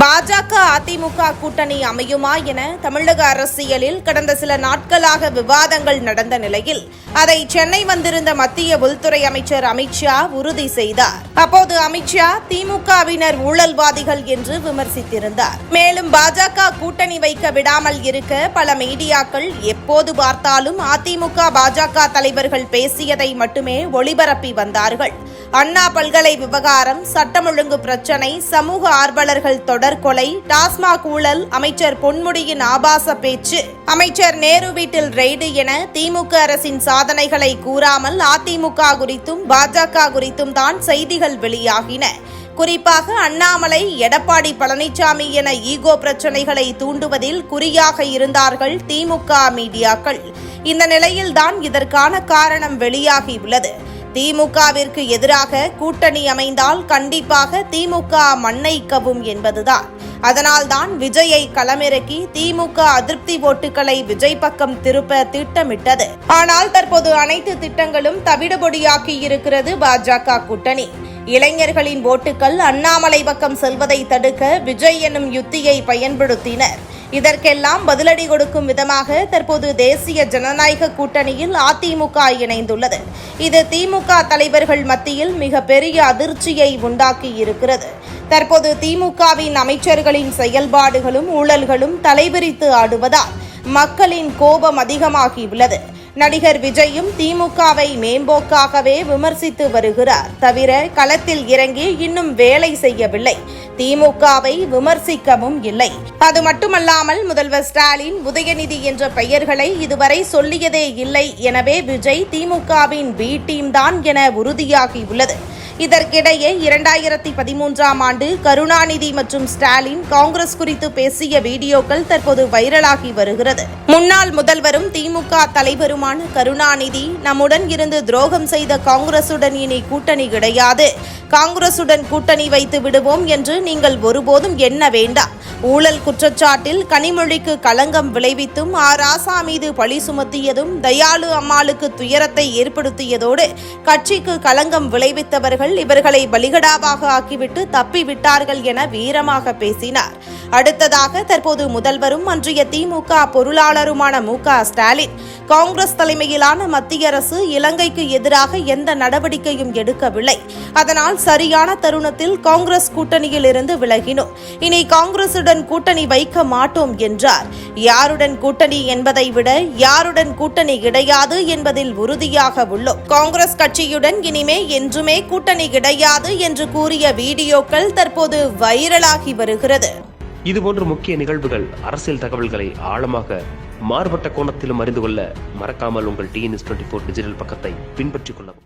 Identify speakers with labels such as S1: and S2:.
S1: பாஜக அதிமுக கூட்டணி அமையுமா என தமிழக அரசியலில் கடந்த சில நாட்களாக விவாதங்கள் நடந்த நிலையில் அதை சென்னை வந்திருந்த மத்திய உள்துறை அமைச்சர் அமித்ஷா உறுதி செய்தார். அப்போது அமித்ஷா திமுகவினர் ஊழல்வாதிகள் என்று விமர்சித்திருந்தார். மேலும் பாஜக கூட்டணி வைக்க விடாமல் இருக்க பல மீடியாக்கள் எப்போது பார்த்தாலும் அதிமுக பாஜக தலைவர்கள் பேசியதை மட்டுமே ஒளிபரப்பி வந்தார்கள். அண்ணா பல்கலை விவகாரம் சட்டம் ஒழுங்கு பிரச்சினை சமூக ஆர்வலர்கள் தொடர்கொலை டாஸ்மாக் ஊழல் அமைச்சர் பொன்முடியின் ஆபாச பேச்சு. அமைச்சர் நேரு வீட்டில் ரெய்டு என திமுக அரசின் சாதனைகளை கூறாமல் அதிமுக குறித்தும் பாஜக குறித்தும் தான் செய்திகள் வெளியாகின. குறிப்பாக அண்ணாமலை எடப்பாடி பழனிசாமி என ஈகோ பிரச்சனைகளை தூண்டுவதில் குறியாக இருந்தார்கள் திமுக மீடியாக்கள். இந்த நிலையில்தான் இதற்கான காரணம் வெளியாகியுள்ளது. திமுகவிற்கு எதிராக கூட்டணி அமைந்தால் கண்டிப்பாக திமுக மண்ணை கவும் என்பதுதான். அதனால்தான் விஜயை களமிறக்கி திமுக அதிருப்தி ஓட்டுகளை விஜய் பக்கம் திருப்ப திட்டமிட்டது. ஆனால் தற்போது அனைத்து திட்டங்களும் தவிடுபொடியாக்கி இருக்கிறது பாஜக கூட்டணி. இளைஞர்களின் ஓட்டுகள் அண்ணாமலை பக்கம் செல்வதை தடுக்க விஜய் எனும் யுத்தியை பயன்படுத்தினர். இதற்கெல்லாம் பதிலடி கொடுக்கும் விதமாக தற்போது தேசிய ஜனநாயக கூட்டணியில் அதிமுக இணைந்துள்ளது. இது திமுக தலைவர்கள் மத்தியில் மிகப்பெரிய அதிர்ச்சியை உண்டாக்கி இருக்கிறது தற்போது திமுகவின் அமைச்சர்களின் செயல்பாடுகளும் ஊழல்களும் தலைவிரித்து ஆடுவதால் மக்களின் கோபம் அதிகமாகியுள்ளது. நடிகர் விஜயும் திமுகவை மேம்போக்காகவே விமர்சித்து வருகிறார். தவிர களத்தில் இறங்கி இன்னும் வேலை செய்யவில்லை. திமுகவை விமர்சிக்கவும் இல்லை. அது மட்டுமல்லாமல் முதல்வர் ஸ்டாலின் உதயநிதி என்ற பெயர்களை இதுவரை சொல்லியதே இல்லை. எனவே விஜய் திமுகவின் பி டீம் தான் என உறுதியாகியுள்ளது. இதற்கிடையே இரண்டாயிரத்தி பதிமூன்றாம் ஆண்டு கருணாநிதி மற்றும் ஸ்டாலின் காங்கிரஸ் குறித்து பேசிய வீடியோக்கள் தற்போது வைரலாகி வருகிறது. முன்னாள் முதல்வரும் திமுக தலைவருமான கருணாநிதி நம்முடன் இருந்து துரோகம் செய்த காங்கிரசுடன் இனி கூட்டணி கிடையாது. காங்கிரசுடன் கூட்டணி வைத்து விடுவோம் என்று நீங்கள் ஒருபோதும் எண்ண வேண்டாம். ஊழல் குற்றச்சாட்டில் கனிமொழிக்கு களங்கம் விளைவித்தும் ஆ ராசா மீது பழி சுமத்தியதும் தயாளு அம்மாளுக்கு துயரத்தை ஏற்படுத்தியதோடு கட்சிக்கு களங்கம் விளைவித்தவர்கள் இவர்களை பலிகடாவாக ஆக்கிவிட்டு தப்பிவிட்டார்கள் என வீரமாக பேசினார். அடுத்ததாக தற்போது முதல்வரும் அன்றைய திமுக பொருளாளருமான மு ஸ்டாலின் காங்கிரஸ் தலைமையிலான மத்திய அரசு இலங்கைக்கு எதிராக எந்த நடவடிக்கையும் எடுக்கவில்லை. அதனால் சரியான தருணத்தில் காங்கிரஸ் கூட்டணியில் இருந்து விலகினோம். இனி காங்கிரசுடன் யாருடன் கூட்டணி வைக்க மாட்டோம் என்றார். யாருடன் கூட்டணி என்பதை விட யாருடன் கூட்டணி கிடையாது என்பதில் உறுதியாக உள்ளோம். காங்கிரஸ் கட்சியுடன் இனிமே என்றுமே கூட்டணி கிடையாது என்று கூறிய வீடியோக்கள் தற்போது வைரலாகி வருகிறது.
S2: இதுபோன்ற முக்கிய நிகழ்வுகள் அரசியல் தகவல்களை ஆழமாக மாறுபட்ட கோணத்திலும் அறிந்து கொள்ள மறக்காமல் உங்கள் டிஎன்எஸ் டுவெண்ட்டி ஃபோர் டிஜிட்டல் பக்கத்தை பின்பற்றிக் கொள்ளவும்.